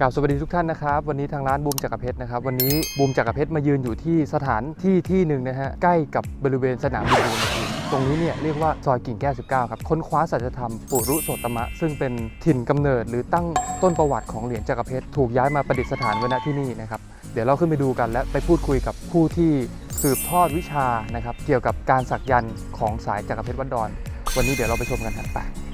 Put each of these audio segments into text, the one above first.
กล่าวสวัสดีทุกท่านนะครับ วันนี้ทางร้านบูมจักรเพชรนะครับ วันนี้บูมจักรเพชรมายืนอยู่ที่สถานที่ที่หนึ่งนะฮะใกล้กับบริเวณสนามบินบูมตรงนี้เนี่ยเรียกว่าซอยกิ่งแก้ว 19 ครับ ค้นคว้าสัจธรรมปุรุโสตมะ ซึ่งเป็นถิ่นกำเนิดหรือตั้งต้นประวัติของเหรียญจักรเพชรถูกย้ายมาประดิษฐานไว้ณที่นี่นะครับเดี๋ยวเราขึ้นไปดูกันและไปพูดคุยกับผู้ที่สืบทอดวิชานะครับเกี่ยวกับการสักยันต์ของสายจักรเพชรวัดดอน วันนี้เดี๋ยวเราไปชมกันครับไป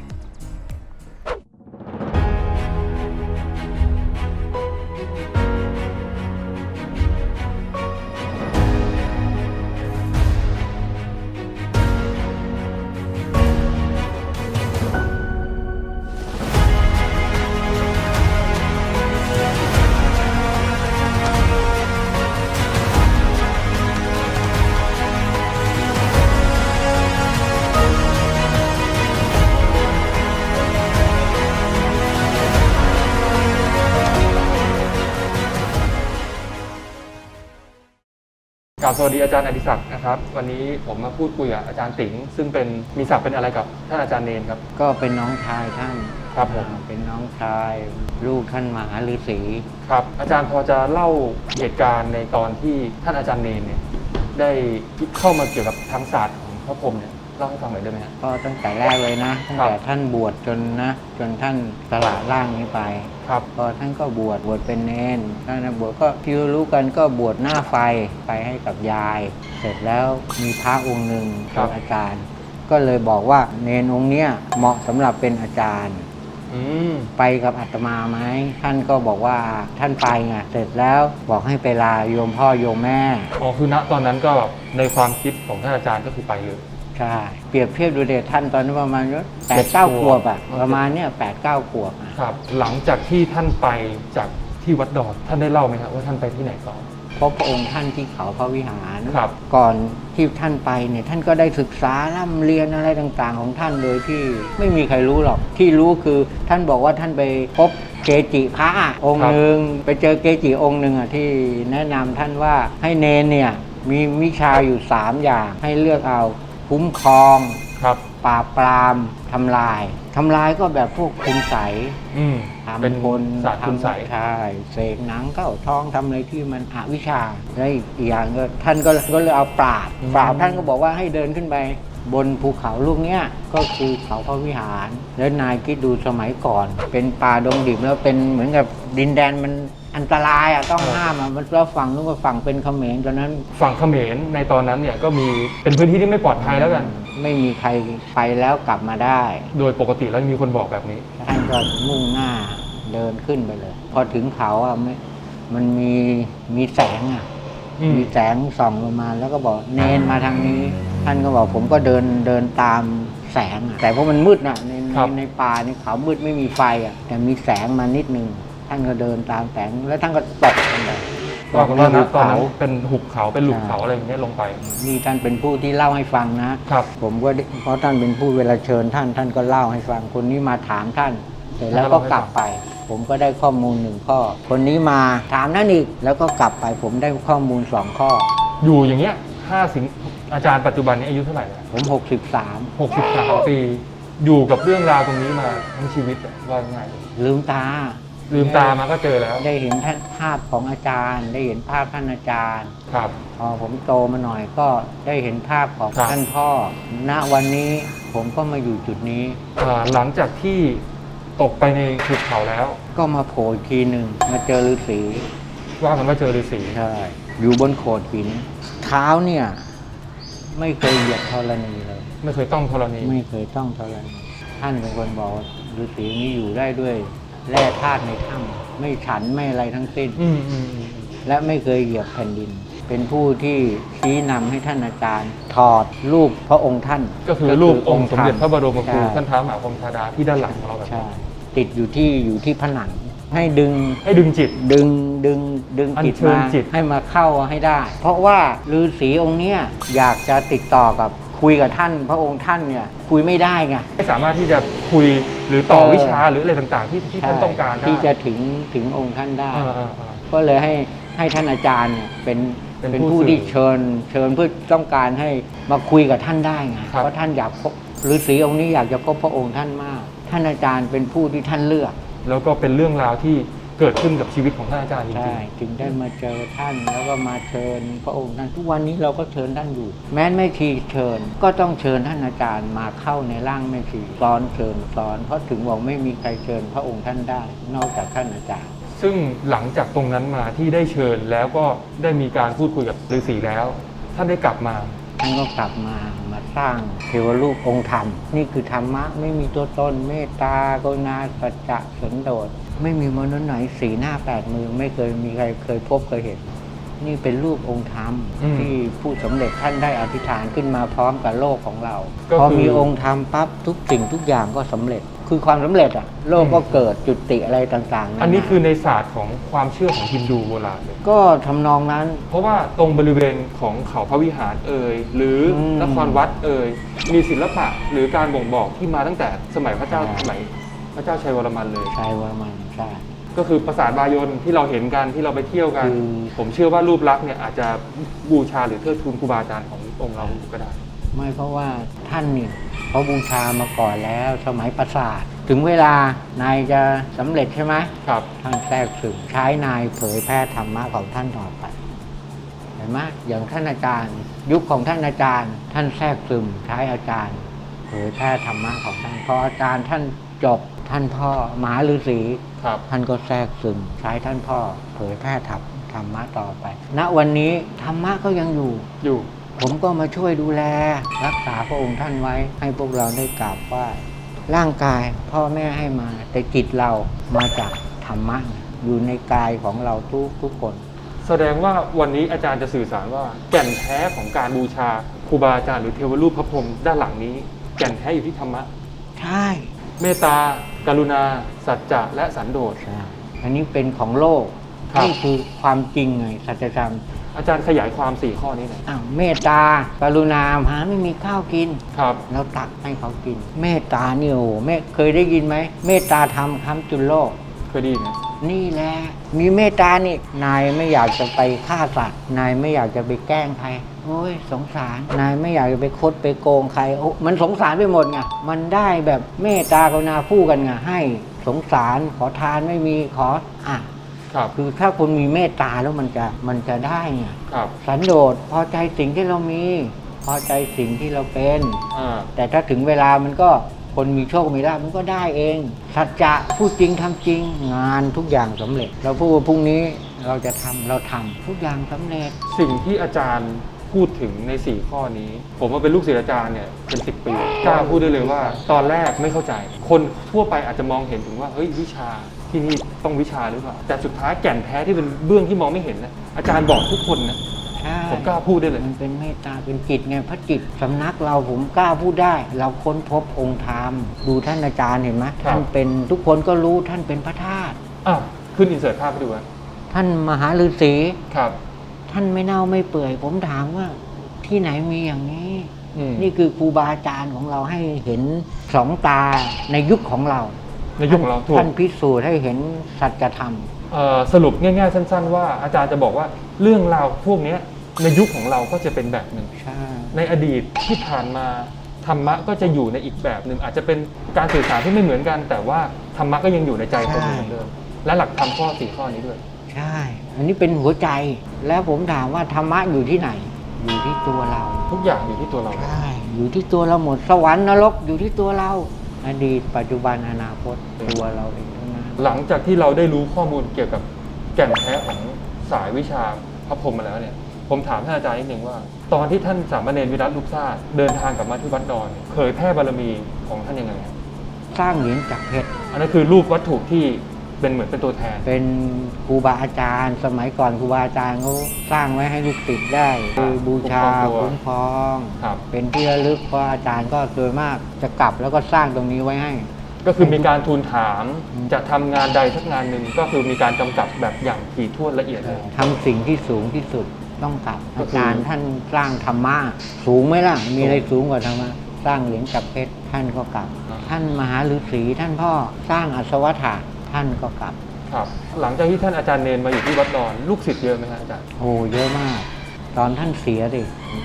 ดีอาจารย์อดิศักดิ์นะครับ วันนี้ผมมาพูดคุยกับอาจารย์ติ๋งซึ่งเป็นมีศักดิ์เป็นอะไรกับท่านอาจารย์เนนครับ ก็เป็นน้องชายท่านครับผมเป็นน้องชาย ลูกท่านมหาฤาษีครับ อาจารย์พอจะเล่าเหตุการณ์ในตอนที่ท่านอาจารย์เนนเนี่ยได้เข้ามาเกี่ยวกับทางศาสตร์ของพระพรหมเนี่ย เล่าให้ฟังหน่อยได้ไหมครับก็ตั้งแต่แรกเลยนะตั้งครับแต่ท่านบวชจนนะจนท่านสละร่างนี้ไป ครับ ก็ท่านก็บวชบวชเป็นเนนท่านบวชก็ที่รู้กันก็บวชหน้าไฟไปให้กับยาย เสร็จแล้วมีพระองค์หนึ่งครัเป็บ นอาจารย์ ก็เลยบอกว่าเนนองค์เนี้ยเหมาะสำหรับเป็นอาจารย์ อืม ไปกับอาตมาไหมท่านก็บอกว่าท่านไปไงเสร็จแล้วบอกให้ไปลาโยมพ่อโยมแม่ อ๋อคือณตอนนั้นก็แบบในความคิดของท่านอาจารย์ก็คือไปเลย ใช่เปรียบเทียบดูเดชท่านตอนนั้นประมาณแปเจ็ดดเก้าขขววบบอะประมาณเนี้ยแปดเก้าขวบอะครับ หลังจากที่ท่านไปจากที่วัดดอนท่านได้เล่าไหมครับว่าท่านไปที่ไหนต่อพบพระองค์ท่านที่เขาพระวิหารครับ ก่อนที่ท่านไปเนี่ยท่านก็ได้ศึกษาร่ำเรียนอะไรต่างๆ ของท่านโดยที่ไม่มีใครรู้หรอกที่รู้คือท่านบอกว่าท่านไปพบเกจิพระอะองค์หนึ่งไปเจอเกจิองค์หนึ่งอะที่แนะนำท่านว่าให้เนนเนี่ยมีวิชาอยู่สามอย่างให้เลือกเอา คุ้มครอง ครับปราบปรามทำลายทำลายก็แบบพวกคุณใสยอืมทำเป็นคนศาสตร์คุณใสย ใช่เสกหนังเข้าท้องทำอะไรที่มันอวิชชาและอีกอย่างก็ท่านก็ก็เลยเอาปราบปราบท่านก็บอกว่าให้เดินขึ้นไป บนภูเขาลูกเนี้ยก็คือเขาพระวิหาร แล้วนายคิดดูสมัยก่อน เป็นป่าดงดิบแล้วเป็นเหมือนกับดินแดนมัน อันตรายอะต้องห้ามอะมันแล้วฝั่งนู้นก็ฝั่งเป็นเขมรตอนนั้น ฝั่งเขมรในตอนนั้นเนี่ยก็มีเป็นพื้นที่ที่ไม่ปลอดภัยแล้วกัน ไม่มีใครไปแล้วกลับมาได้ โดยปกติแล้วมีคนบอกแบบนี้ ท่านก็มุ่งหน้าเดินขึ้นไปเลย พอถึงเขาอะไม่มันมีมีแสงอะอืม มีแสงส่องลงมาแล้วก็บอกเนนมาทางนี้ ท่านก็บอกผมก็เดินเดินตามแสงอะแต่เพราะมันมืดน่ะในในในป่าในเขามืดไม่มีไฟอะแต่มีแสงมานิดนึง ท่านก็เดินตามแสงแล้วท่านก็ตกลงไปว่ากันว่าภูนะตอนนั้นเขาเป็นหุบเขาเป็นหลุมใช่เขาอะไรอย่างเงี้ยลงไปนี่ท่านเป็นผู้ที่เล่าให้ฟังนะครับ ผมก็ได้เพราะท่านเป็นผู้เวลาเชิญท่านท่านก็เล่าให้ฟังคนนี้มาถามท่านเสร็จแล้วก็กลับไป ผมก็ได้ข้อมูลหนึ่งข้อ คนนี้มาถามท่านอีกแล้วก็กลับไปผมได้ข้อมูลสองข้อ อยู่อย่างเงี้ยห้าสิงอาจารย์ปัจจุบันนี้อายุเท่าไหร่แล้วผม63หกสิบสามปีอยู่กับเรื่องราวตรงนี้มาทั้งชีวิตอะว่าง่ายลืมตา ลืมตามาก็เจอแล้ว ได้เห็นท่านภาพของอาจารย์ ได้เห็นภาพท่านอาจารย์ครับ พอผมโตมาหน่อยก็ได้เห็นภาพของครับ ท่านพ่อ ณวันนี้ผมก็มาอยู่จุดนี้ อ่าหลังจากที่ตกไปในหุบเขาแล้ว ก็มาโผล่อีกทีหนึ่งมาเจอฤาษีว่ากันว่าเจอฤาษีใช่อยู่บนโขดหิน เท้าเนี่ย ไม่เคยเหยียบธรณีเลย ไม่เคยต้องธรณีไม่เคยต้องธรณีท่านเป็นคนบอกว่าฤาษีนี้อยู่ได้ด้วย แร่ธาตุในถ้ำไม่ฉันไม่อะไรทั้งสิ้นอืมอืมอืมอืมและไม่เคยเหยียบแผ่นดิน เป็นผู้ที่ชี้นำให้ท่านอาจารย์ ถอดรูปพระองค์ท่านก็คือรูปองค์สมเด็จพระบรมครูใช่ท่านท้ามหาพรหมธาดาที่ด้านหลังของเราแบบใช่นี้ติดอยู่ที่อยู่ที่ผนัง ให้ดึงให้ดึงจิต ดึงดึงดึงอัญจิตเชิญมาจิต ให้มาเข้าให้ได้ เพราะว่าฤาษีองค์เนี้ยอยากจะติดต่อกับ คุยกับท่านพระองค์ท่านเนี่ยคุยไม่ได้ไง ไม่สามารถที่จะคุยหรือต่อเออ วิชาหรืออะไรต่างๆ ที่ที่ท่านใช่ต้องการได้ที่จะถึงถึงองค์ท่านได้ อ่าอ่าอ่า ก็เลยให้ให้ท่านอาจารย์เนี่ยเป็นเป็นเป็นผู้ผู้สื่อที่เชิญ เชิญเพื่อต้องการให้มาคุยกับท่านได้ไงครับ เพราะท่านอยากพบฤาษีองค์นี้อยากจะพบพระองค์ท่านมาก ท่านอาจารย์เป็นผู้ที่ท่านเลือก แล้วก็เป็นเรื่องราวที่ เกิดขึ้นกับชีวิตของท่านอาจารย์จริใช่งถึงได้มาเจอท่านแล้วก็มาเชิญพระองค์ท่านทุกวันนี้เราก็เชิญท่านอยู่ แม้นไม่ทีเชิญก็ต้องเชิญท่านอาจารย์มาเข้าในร่างแม่ชีสอนเชิญสอนเพราะถึงบอกไม่มีใครเชิญพระองค์ท่านได้ นอกจากท่านอาจารย์ ๆ ซึ่งหลังจากตรงนั้นมาที่ได้เชิญแล้วก็ได้มีการพูดคุยกับฤาษีแล้ว ท่านได้กลับมา ท่านก็กลับมามาสร้างเทวรูปองค์ธรรม นี่คือธรรมะไม่มีตัวตนเมตตากรุณาสัจจะสันโดษ ไม่มีมนุษย์ไหนสีหน้าแปดมือไม่เคยมีใครเคยพบเคยเห็น นี่เป็นรูปองค์ธรรมอืมที่ผู้สำเร็จท่านได้อธิษฐานขึ้นมาพร้อมกับโลกของเรา ก็พอคือมีองค์ธรรมปั๊บทุกสิ่งทุกอย่างก็สำเร็จ คือความสำเร็จอะโลกก็เกิดจุติอะไรต่างๆอันนี้คือในศาสตร์ของความเชื่อของฮินดูโบราณเลย ก็ทำนองนั้น เพราะว่าตรงบริเวณของเขาพระวิหารเอ่ยหรืออมนครวัดเอ่ยมีศิลปะหรือการบ่งบอกที่มาตั้งแต่สมัยพระเจ้าใช่สมัย พระเจ้าชัยวรมันเลยใช่ว่ามันใช่ ก็คือปราสาทบายนที่เราเห็นกันที่เราไปเที่ยวกันคือผมเชื่อว่ารูปลักษณ์เนี่ยอาจจะบูชาหรือเทิดทูนครูบาอาจารย์ขององค์เราก็ได้ ไม่เพราะว่าท่านนี่เขาบูชามาก่อนแล้วสมัยปราสาทถึงเวลานายจะสำเร็จใช่ไหมครับ ท่านแทรกซึมใช้นายเผยแพร่ธรรมะของท่านต่อไปเห็นไหมอย่างท่านอาจารย์ ยุคของท่านอาจารย์ ท่านแทรกซึมใช้อาจารย์ เผยแพร่ธรรมะของท่านพออาจารย์ท่านจบ ท่านพ่อมหาฤาษีครับ ท่านก็แทรกซึมใช้ท่านพ่อเผยแพร่ธรรมธรรมะต่อไป ณวันนี้ธรรมะก็ยังอยู่ อยู่ ผมก็มาช่วยดูแล รักษาพระองค์ท่านไว้ ให้พวกเราได้กราบไหว้ร่างกายพ่อแม่ให้มา แต่จิตเรามาจากธรรมะ อยู่ในกายของเราทุกทุกคน แสดงว่าวันนี้อาจารย์จะสื่อสารว่า แก่นแท้ของการบูชาครูบาอาจารย์หรือเทวรูปพระพรหมด้านหลังนี้ แก่นแท้อยู่ที่ธรรมะ ใช่ เมตตา กรุณา สัจจะและสันโดษใช่อันนี้เป็นของโลกครับ นี่คือความจริงไงสัจธรรมอาจารย์ขยายความสี่ข้อนี้หน่อยอ้าวเมตตากรุณาหาไม่มีข้าวกิน ครับ เราตักให้เขากิน เมตตานี่โอ้โหแม่เคยได้ยินไหมเมตตาธรรมค้ำจุนโลก เคยได้ยินไหมนี่แหละ มีเมตตานี่ นายไม่อยากจะไปฆ่าสัตว์ นายไม่อยากจะไปแกล้งใคร โอ้ยสงสาร นายไม่อยากจะไปคดไปโกงใครโอ้มันสงสารไปหมดไง มันได้แบบเมตตากรุณาคู่กันไงให้สงสารขอทานไม่มีขออะครับคือถ้าคุณมีเมตตาแล้วมันจะมันจะได้ไงครับสันโดษพอใจสิ่งที่เรามี พอใจสิ่งที่เราเป็น อ่าแต่ถ้าถึงเวลามันก็คนมีโชคมีลาภมันก็ได้เองสัจจะพูดจริงทำจริง งานทุกอย่างสำเร็จ เราพูดว่าพรุ่งนี้เราจะทำเราทำทุกอย่างสำเร็จ สิ่งที่อาจารย์ พูดถึงใน 4 ข้อนี้ ผมมาเป็นลูกศิษย์อาจารย์เนี่ยเป็น 10 ปีกล้าพูดได้เลยว่า ตอนแรกไม่เข้าใจ คนทั่วไปอาจจะมองเห็นถึงว่าเฮ้ยวิชาที่นี่ต้องวิชาหรือเปล่าแต่สุดท้ายแก่นแท้ที่เป็นเบื้องที่มองไม่เห็นนะอาจารย์บอกทุกคนนะใช่ผมกล้าพูดได้เลย มันเป็นเมตตาเป็นจิตไงพระจิตสำนักเราผมกล้าพูดได้ เราค้นพบองค์ธรรม ดูท่านอาจารย์เห็นไหมครับ ท่านเป็นทุกคนก็รู้ท่านเป็นพระธาตุอะขึ้นอินเสิร์ตภาพไปดูนะท่านมหาฤาษีครับ ท่านไม่เน่าไม่เปื่อย ผมถามว่าที่ไหนมีอย่างนี้อืมนี่คือครูบาอาจารย์ของเราให้เห็นสองตาในยุคของเรา ในยุคของเราถูกท่านพิสูจน์ให้เห็นสัจธรรมเอ่อสรุปง่ายๆ สั้น ๆ ว่าอาจารย์จะบอกว่าเรื่องราวพวกเนี้ยในยุคของเราก็จะเป็นแบบหนึ่งใช่ในอดีตที่ผ่านมาธรรมะก็จะอยู่ในอีกแบบหนึ่งอาจจะเป็นการสื่อสารที่ไม่เหมือนกัน แต่ว่าธรรมะก็ยังอยู่ในใจคนเหมือนเดิมและหลักธรรมข้อสี่ข้อนี้ด้วย ใช่ อันนี้เป็นหัวใจ แล้วผมถามว่าธรรมะอยู่ที่ไหน อยู่ที่ตัวเรา ทุกอย่างอยู่ที่ตัวเรา ใช่ อยู่ที่ตัวเราหมด สวรรค์นรกอยู่ที่ตัวเรา อดีต ปัจจุบัน อนาคต ตัวเราเองทั้งนั้น หลังจากที่เราได้รู้ข้อมูลเกี่ยวกับแก่นแท้ของสายวิชาพระพรหมมาแล้วเนี่ย ผมถามท่านอาจารย์นิดนึงว่า ตอนที่ท่านสามเณรวิรัตลูกซาดเดินทางกลับมาที่วัดดอนเนี่ยเผยแพร่บารมีของท่านยังไงครับสร้างเหรียญจากเพชร อันนั้นคือรูปวัตถุที่ เป็นเหมือนเป็นตัวแทน เป็นครูบาอาจารย์ สมัยก่อนครูบาอาจารย์เขาสร้างไว้ให้ลูกศิษย์ได้คือบูชาคุ้มครองตัวคุ้มครอง ครับ เป็นที่ระลึกเพราะอาจารย์ก็โดยมากจะกลับแล้วก็สร้างตรงนี้ไว้ให้ ก็คือมีการทูลถามอืม จะทำงานใดสักงานหนึ่งก็คือมีการกำกับแบบอย่างถี่ถ้วนละเอียดเลย ทำสิ่งที่สูงที่สุดต้องกลับก็อาคือ จารย์ท่านสร้างธรรมะสูงไหมล่ะ มีอะไรสูงกว่าธรรมะสร้างเหรียญจับเพชรท่านก็กลับ ท่านมหาฤาษีท่านพ่อสร้างอัศวถา ท่านก็กลับครับ หลังจากที่ท่านอาจารย์เนนมาอยู่ที่วัดดอนลูกศิษย์เยอะไหมครับอาจารย์โอ้เยอะมาก ตอนท่านเสียดิ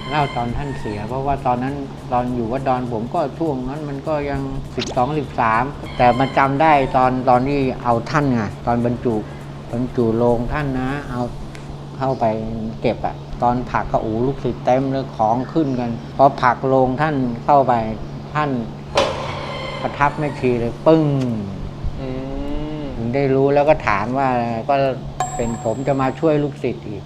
เล่าตอนท่านเสีย เพราะว่าตอนนั้นตอนอยู่วัดดอนผมก็ช่วงนั้นมันก็ยัง 12 13 แต่มาจำได้ตอนตอนที่เอาท่านไงตอนบรรจุบรรจุโลงท่านนะ เอาเข้าไปเก็บอะตอนผลักก็โอ้ลูกศิษย์เต็มเลยของขึ้นกันพอผลักโลงท่านเข้าไปท่านประทับไม่ทีเลยปึ้งอืม ถึงได้รู้แล้วก็ถามว่าก็เป็นผมจะมาช่วยลูกศิษย์อีก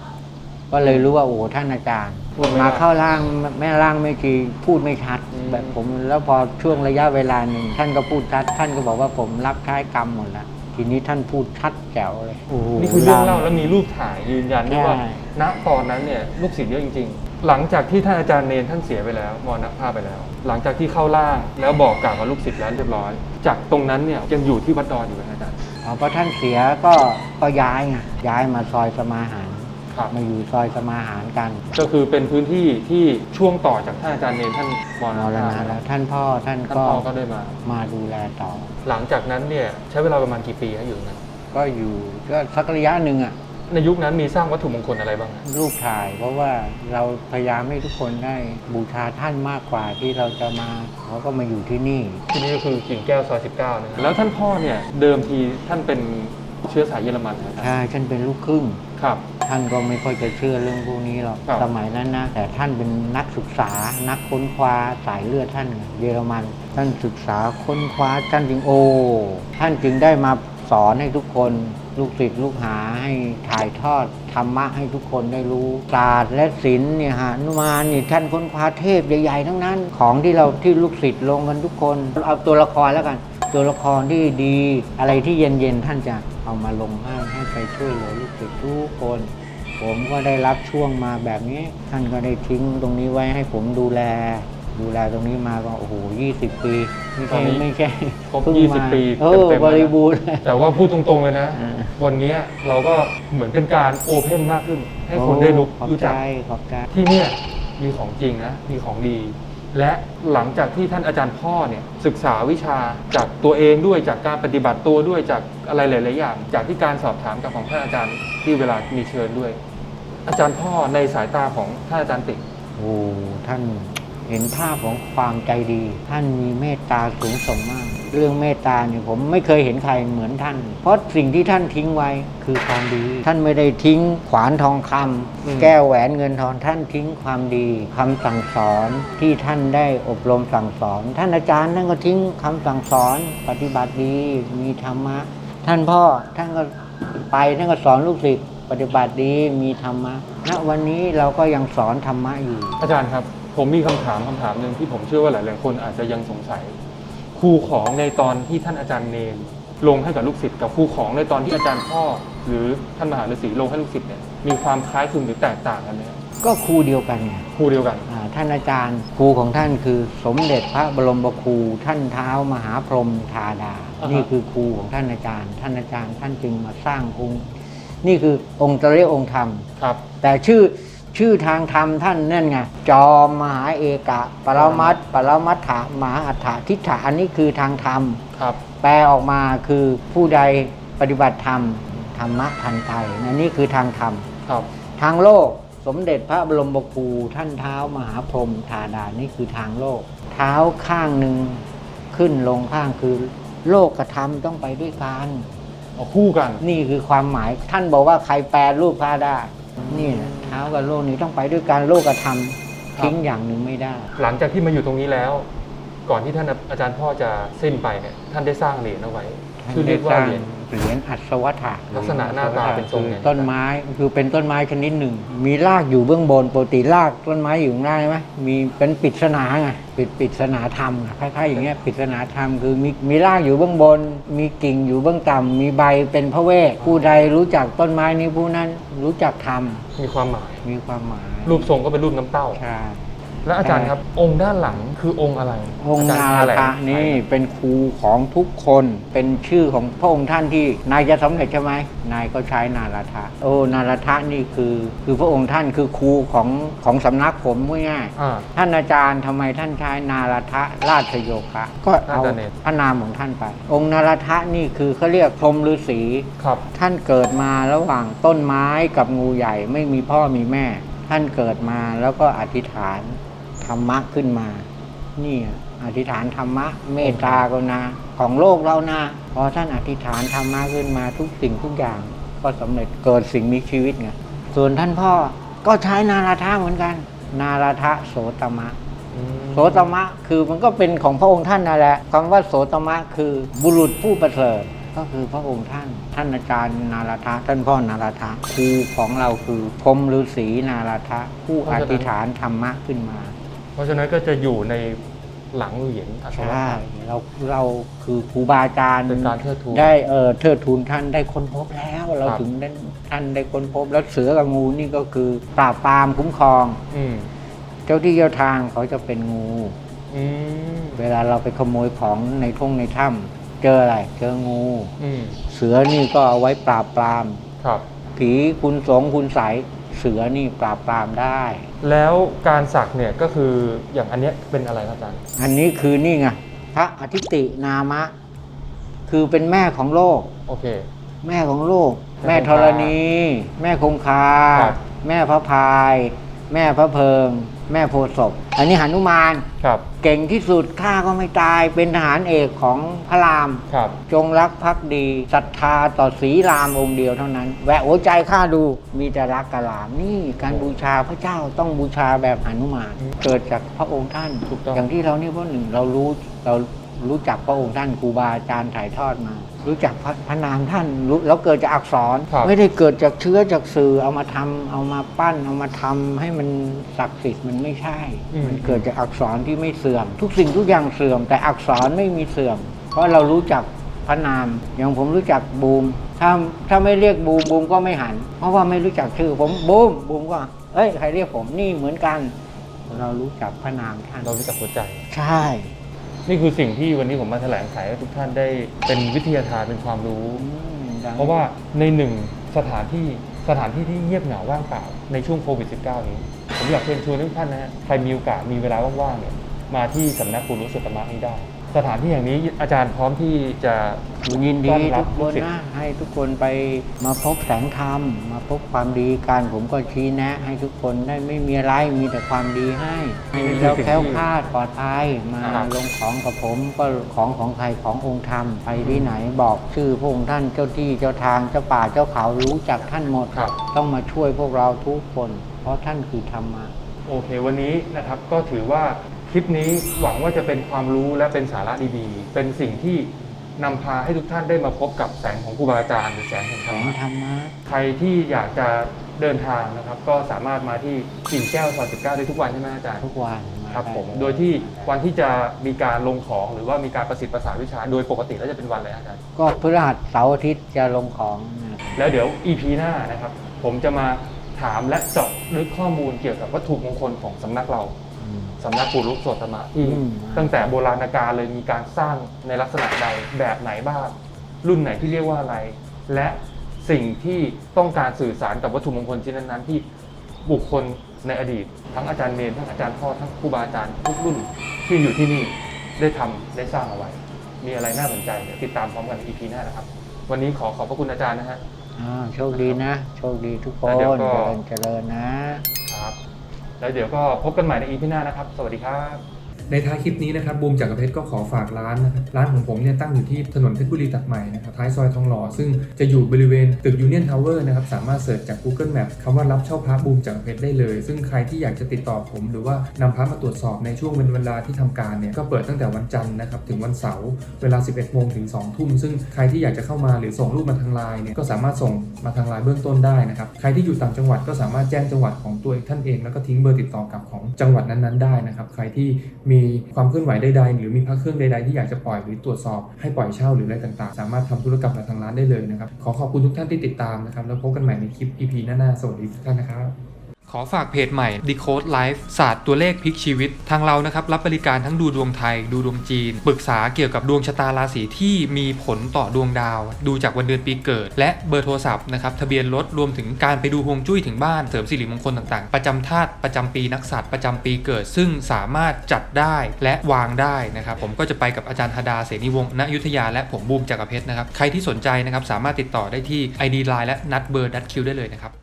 ก็เลยรู้ว่าโอ้ท่านอาจารย์พูดไม่มาได้เข้าร่างแม่ร่างไม่ทีพูดไม่ชัดอืมแบบผมแล้วพอช่วงระยะเวลาหนึ่งท่านก็พูดชัด ท่านก็บอกว่าผมรับใช้กรรมหมดแล้วทีนี้ท่านพูดชัดแจ๋วเลยโอ้โหนี่คือเรื่องเล่าแล้วมีรูปถ่ายยืนยันด้วยว่าใช่ณตอนนั้นเนี่ยลูกศิษย์เยอะจริง ๆ หลังจากที่ท่านอาจารย์เนนท่านเสียไปแล้วมรณภาพไปแล้ว หลังจากที่เข้าร่างแล้วบอกกล่าวกับลูกศิษย์แล้วเรียบร้อย จากตรงนั้นเนี่ยยังอยู่ที่วัดดอนอยู่ไหมอาจารย์ อ๋อพอท่านเสียก็ก็ย้ายไงย้ายมาซอยสมาหารครับ มาอยู่ซอยสมาหารกันก็คือเป็นพื้นที่ที่ช่วงต่อจากท่านอาจารย์เนนท่านมรณมรภาพณะแล้วท่านพ่อท่านท่านก็พ่อก็ได้มา มาดูแลต่อ หลังจากนั้นเนี่ยใช้เวลาประมาณกี่ปีฮะอยู่ตรงนั้นก็อยู่ก็สักระยะหนึ่งอะ ในยุคนั้นมีสร้างวัตถุมงคลอะไรบ้างฮะรูปถ่ายเพราะว่าเราพยายามให้ทุกคนได้บูชาท่านมากกว่าที่เราจะมาเขาก็มาอยู่ที่นี่ ที่นี่ก็คือกิ่งแก้วซอย 19 นะครับ แล้วท่านพ่อเนี่ยเดิมทีท่านเป็นเชื้อสายเยอรมันนะครับ ใช่ท่านเป็นลูกครึ่ง ครับ ท่านก็ไม่ค่อยจะเชื่อเรื่องพวกนี้หรอก ครับ สมัยนั้นนะ แต่ท่านเป็นนักศึกษา นักค้นคว้าสายเลือดท่านเยอรมัน ท่านศึกษาค้นคว้าท่านจึงโอ้ท่านจึงได้มาสอนให้ทุกคน ลูกศิษย์ลูกหาให้ถ่ายทอดธรรมะให้ทุกคนได้รู้ศาสตร์และศิลป์เนี่ยฮะนุมานนี่ท่านค้นคว้าเทพใหญ่ๆทั้งนั้น ของที่เราที่ลูกศิษย์ลงกันทุกคน เอาตัวละครแล้วกัน ตัวละครที่ดีอะไรที่เย็นๆท่านจะเอามาลงให้ให้ไปช่วยเหลือลูกศิษย์ทุกคนผมก็ได้รับช่วงมาแบบนี้ ท่านก็ได้ทิ้งตรงนี้ไว้ให้ผมดูแล ดูแลตรงนี้มาก็โอ้โหยี่สิบปีไม่ตอนใช่นี้ไม่ใช่ครบเพิ่งมา20ปีเออเต็มๆแล้วนะ บริบูรณ์เลยแต่ว่าพูดตรงๆเลยนะ อ่า วันนี้เราก็เหมือนเป็นการโอเพนมากขึ้น ให้คนได้รู้ขอบรู้ใจจัก ขอบใจที่เนี่ยมีของจริงนะ มีของดี และหลังจากที่ท่านอาจารย์พ่อเนี่ยศึกษาวิชาจากตัวเองด้วยจากการปฏิบัติตัวด้วยจากอะไรหลาย ๆ อย่าง จากที่การสอบถามกับของท่านอาจารย์ที่เวลามีเชิญด้วย อาจารย์พ่อในสายตาของท่านอาจารย์ติ่งโอ้ท่าน เห็นภาพของความใจดี ท่านมีเมตตาสูงส่งมาก เรื่องเมตตาเนี่ยผมไม่เคยเห็นใครเหมือนท่าน เพราะสิ่งที่ท่านทิ้งไว้คือความดี ท่านไม่ได้ทิ้งขวานทองคำอืมแก้วแหวนเงินทองท่านทิ้งความดีคำสั่งสอนที่ท่านได้อบรมสั่งสอน ท่านอาจารย์ท่านก็ทิ้งคำสั่งสอนปฏิบัติดีมีธรรมะ ท่านพ่อท่านก็ไปท่านก็สอนลูกศิษย์ปฏิบัติดีมีธรรมะณวันนี้เราก็ยังสอนธรรมะอยู่ อาจารย์ครับ ผมมีคำถามคำถามหนึ่งที่ผมเชื่อว่าหลาย ๆ คนอาจจะยังสงสัยครูของในตอนที่ท่านอาจารย์เนนลงให้กับลูกศิษย์กับครูของในตอนที่อาจารย์พ่อ หรือท่านมหาฤาษีลงให้ลูกศิษย์เนี่ยมีความคล้ายคลึงหรือแตกต่างกันไหมครับก็ครูเดียวกันไงครูเดียวกันอ่าท่านอาจารย์ครูของท่านคือสมเด็จพระบรมครูท่านเท้ามหาพรหมธาดาอ่าฮะนี่คือครูของท่านอาจารย์ ท่านอาจารย์ท่านจึงมาสร้างองค์นี่คือองค์ตรียกองค์ธรรมครับ แต่ชื่อ ชื่อทางธรรมท่านนั่นไงจอมมหาเอกะ ปรมัตถ์ปรมัตถะมหาอัฏฐทิฏฐะอันนี้คือทางธรรม ครับ แปลออกมาคือผู้ใดปฏิบัติธรรมธรรมะทันใจนั่นนี่คือทางธรรม ครับ ทางโลกสมเด็จพระบรมครูท่านเท้ามหาพรหมธาดานี่คือทางโลก เท้าข้างหนึ่งขึ้นลงข้างคือโลกกระทำต้องไปด้วยกันเอาคู่กัน นี่คือความหมายท่านบอกว่าใครแปลรูปพระได้ นี่นะเท้ากับโลกนี้ต้องไปด้วยกันโลกกระทำทิ้งอย่างหนึ่งไม่ได้ หลังจากที่มาอยู่ตรงนี้แล้ว ก่อนที่ท่านอาจารย์พ่อจะสิ้นไปเนี่ยท่านได้สร้างเหรียญเอาไว้ ชื่อเรียกว่าเหรียญ เหรียญอัศวถะลักษณะหน้าตาเป็นทรงไงคือต้นไม้คือเป็นต้นไม้ชนิดหนึ่ง มีรากอยู่เบื้องบนปกติรากต้นไม้อยู่ข้างล่างใช่ไหมมีเป็นปริศนาไงปิดปริศนาธรรมอะคล้ายๆอย่างเงี้ยปริศนาธรรมคือมีมีรากอยู่เบื้องบน มีกิ่งอยู่เบื้องต่ำมีใบเป็นพระเวทผู้ใดรู้จักต้นไม้นี้ผู้นั้นรู้จักธรรมมีความหมาย มีความหมายรูปทรงก็เป็นรูปน้ำเต้า ใช่ และอาจารย์ครับ องค์ด้านหลังคือองค์อะไร องค์นาจรย์ราแถลคะงนี่เป็นครูของทุกคนเป็นชื่อของพระองค์ท่านที่นายจะสำเร็จใช่ไหมนายก็ใช้นาราธะโอ้นาราธะนี่คือ คือพระองค์ท่านคือครูของของสำนักผมง่ายอ่าๆท่านอาจารย์ทำไมท่านใช้นาราธะราชโยคะก็เอาอาจารย์เนตรพระนามของท่านไป องค์นาราธะนี่คือเขาเรียกพรหมฤาษีครับ ท่านเกิดมาระหว่างต้นไม้กับงูใหญ่ไม่มีพ่อมีแม่ ท่านเกิดมาแล้วก็อธิษฐาน ธรรมะขึ้นมา นี่อธิษฐานธรรมะเมตตากรุณาของโลกเรานะพอท่านอธิษฐานธรรมะขึ้นมาทุกสิ่งทุกอย่าง ก็สำเร็จเกิดสิ่งมีชีวิตไงส่วนท่านพ่อก็ใช้นาราธาเหมือนกัน นาราธะโสตมะโสตมะคือมันก็เป็นของพระองค์ท่านนั่นแหละคำว่าโสตมะคือบุรุษผู้ประเสริฐก็คือพระองค์ท่าน ท่านอาจารย์นาราธะท่านพ่อนาราธะครูของเราคือพรมฤาษีนาราธะผู้อธิษฐานธรรมะขึ้นมา เพราะฉะนั้นก็จะอยู่ในหลังเหรียญอัศวใช่ะเราเราคือครูบาอาจารย์เป็นการเทิดทูนได้เออเทิดทูนท่านได้ค้นพบแล้ว เราครับ ถึงได้ท่านได้ค้นพบแล้วเสือกับงูนี่ก็คือปราบปรามคุ้มครอง อืมเจ้าที่เจ้าทางเขาจะเป็นงู อืมเวลาเราไปขโมยของในท่งในถ้ำเจออะไรเจองู อืมเสือนี่ก็เอาไว้ปราบปราม ครับ ผีคุณสงคุณใสย เสือนี่ปราบปรามได้ แล้วการสักเนี่ยก็คืออย่างอันเนี้ยเป็นอะไรครับอาจารย์ อันนี้คือนี่ไงพระอธิตินามะ คือเป็นแม่ของโลก โอเค แม่ของโลก แม่แม่คธงคารณี แม่คงคา ครับ แม่พระพาย แม่พระเพิง แม่โพธิ์ศพอันนี้หนุมาน ครับ เก่งที่สุดข้าก็ไม่ตายเป็นทหารเอกของพระราม ครับ จงรักภักดีศรัทธาต่อสีรามองค์เดียวเท่านั้น แหวะหัวใจข้าดูมีแต่รักกะหลามนี่การบูชาพระเจ้าต้องบูชาแบบหนุมานอืมเกิดจากพระองค์ท่านถูกต้อง อย่างที่เรานี่เพราะหนึ่งเรารู้เรารู้จักพระองค์ท่านครูบาอาจารย์ถ่ายทอดมา รู้จักพระพระนามท่านรู้แล้วเกิดจากอักษร ครับไม่ได้เกิดจากเชื้อจากสื่อเอามาทำเอามาปั้น เอามาทำให้มันศักดิ์สิทธิ์มันไม่ใช่ อืม มันเกิดจากอักษรที่ไม่เสื่อม ทุกสิ่งทุกอย่างเสื่อม แต่อักษรไม่มีเสื่อม เพราะเรารู้จักพระนาม อย่างผมรู้จักบูม ถ้าถ้าไม่เรียกบูมบูมก็ไม่หัน เพราะว่าไม่รู้จักชื่อผมบูมบูมก็ เอ้ยใครเรียกผมนี่เหมือนกัน เรารู้จักพระนามท่าน เรารู้จักหัวใจ ใช่ นี่คือสิ่งที่วันนี้ผมมาแถลงไขให้ทุกท่านได้เป็นวิทยาทานเป็นความรู้อืมดังเพราะว่าในหนึ่งสถานที่สถานที่ที่เงียบเหงาว่างเปล่าในช่วงโควิด -19 นี้ ผมอยากเชิญชวนทุกท่านนะฮะใครมีโอกาสมีเวลาว่างๆเนี่ยมาที่สำนักปุรุษตมะนี้ได้ สถานที่อย่างนี้อาจารย์พร้อมที่จะยินดีต้อนรัทุบกลูคกนศิษย์นะให้ทุกคนไปมาพบแสงธรรม มาพบความดีการผมก็ชี้แนะ ให้ทุกคนได้ไม่มีอะไรมีแต่ความดีให้ให้เราแคล้วคลาดปลอดภัยมาครับลงของกับผมก็ของของใครขององค์ธรรมไปที่ไหนบอกชื่อพระองค์ท่านเจ้าที่เจ้าทางเจ้าป่าเจ้าเขารู้จักท่านหมดครับต้องมาช่วยพวกเราทุกคน เพราะท่านคือธรรมะโอเค วันนี้นะครับก็ถือว่า คลิปนี้หวังว่าจะเป็นความรู้และเป็นสาระดีๆ เป็นสิ่งที่นำพาให้ทุกท่านได้มาพบกับแสงของครูบาอาจารย์หรือแสงแห่งธแสรรงมะธรรมะใครที่อยากจะเดินทางนะครับ ก็สามารถมาที่กิ่งแก้วซอย19ได้ทุกวันใช่ไหมอาจารย์ทุกวันมาครับผมได้โดยที่วันที่จะมีการลงของหรือว่ามีการประสิทธิ์ประสานวิชา โดยปกติแล้วจะเป็นวันอะไรอาจารย์ก็พฤหัสเสาร์อาทิตย์จะลงของนะแล้วเดี๋ยว EP หน้านะครับ ผมจะมาถามและเจาะลึกข้อมูลเกี่ยวกับวัตถุมงคลของสำนักเราอืม สำนักปู่ลุกโสตมะที่อืมตั้งแต่โบราณกาลเลยมีการสร้างในลักษณะใดแบบไหนบ้าง รุ่นไหนที่เรียกว่าอะไร และสิ่งที่ต้องการสื่อสารกับวัตถุมงคลชิ้นนั้นๆ ที่บุคคลในอดีต ทั้งอาจารย์เมนทั้งอาจารย์พ่อทั้งครูบาอาจารย์ทุกรุ่นที่อยู่ที่นี่ได้ทำได้สร้างเอาไว้ มีอะไรน่าสนใจเดี๋ยวติดตามพร้อมกันใน EP หน้านะครับ วันนี้ขอขอบพระคุณอาจารย์นะฮะอ่าโชคดีนะ โชคดีทุกคนแล้วเดี๋ยวก็เจริญเจริญนะครับ แล้วเดี๋ยวก็พบกันใหม่ในอีพีหน้านะครับ สวัสดีครับ ในท้ายคลิปนี้นะครับบูมจากกระเพชรก็ขอฝากร้านนะครับร้านของผมเนี่ยตั้งอยู่ที่ถนนเพชรบุรีตัดใหม่นะครับท้ายซอยทองหล่อซึ่งจะอยู่บริเวณตึกยูเนียนทาวเวอร์นะครับสามารถเสิร์ชจาก Google Map คำว่ารับเช่าพระบูมจากกระเพชรได้เลย ซึ่งใครที่อยากจะติดต่อผมหรือว่านำพระมาตรวจสอบในช่วงวันเวลาที่ทำการเนี่ยก็เปิดตั้งแต่วันจันทร์นะครับถึงวันเสาร์เวลา 11โมงถึง2ทุ่มซึ่งใครที่อยากจะเข้ามาหรือส่งรูปมาทางไลน์เนี่ยก็สามารถส่งมาทางไลน์เบื้องต้นได้นะครับใครที่อยู่ต่างจังหวัดก็สามารถแจ้งจังหวัดของตัวท่านเอง แล้วก็ทิ้งเบอร์ติดต่อกลับของจังหวัดนั้นๆได้นะครับใครที่มีีความเคลื่อนไหวใดๆหรือมีพระเครื่องใดๆที่อยากจะปล่อยหรือตรวจสอบให้ปล่อยเช่าหรืออะไรต่างๆ สามารถทำธุรกรรมกับทางร้านได้เลยนะครับ ขอขอบคุณทุกท่านที่ติดตามนะครับ แล้วพบกันใหม่ในคลิป EP หน้าๆสวัสดีทุกท่านนะครับ ขอฝากเพจใหม่ Decode Life ศาสตร์ตัวเลขพลิกชีวิต ทางเรานะครับรับบริการทั้งดูดวงไทย ดูดวงจีน ปรึกษาเกี่ยวกับดวงชะตาราศีที่มีผลต่อดวงดาว ดูจากวันเดือนปีเกิด และเบอร์โทรศัพท์นะครับทะเบียนรถรวมถึงการไปดูฮวงจุ้ยถึงบ้านเสริมสิริมงคลต่างๆ ประจำธาตุประจำปีนักษัตริย์ประจำปีเกิด ซึ่งสามารถจัดได้และวางได้นะครับผมก็จะไปกับอาจารย์ธดาเสนีวงศ์ณยุทธยาและผมบูมจักรเพชรนะครับใครที่สนใจนะครับสามารถติดต่อได้ที่ ID Line และนัดเบอร์นัดคิวได้เลยนะครับ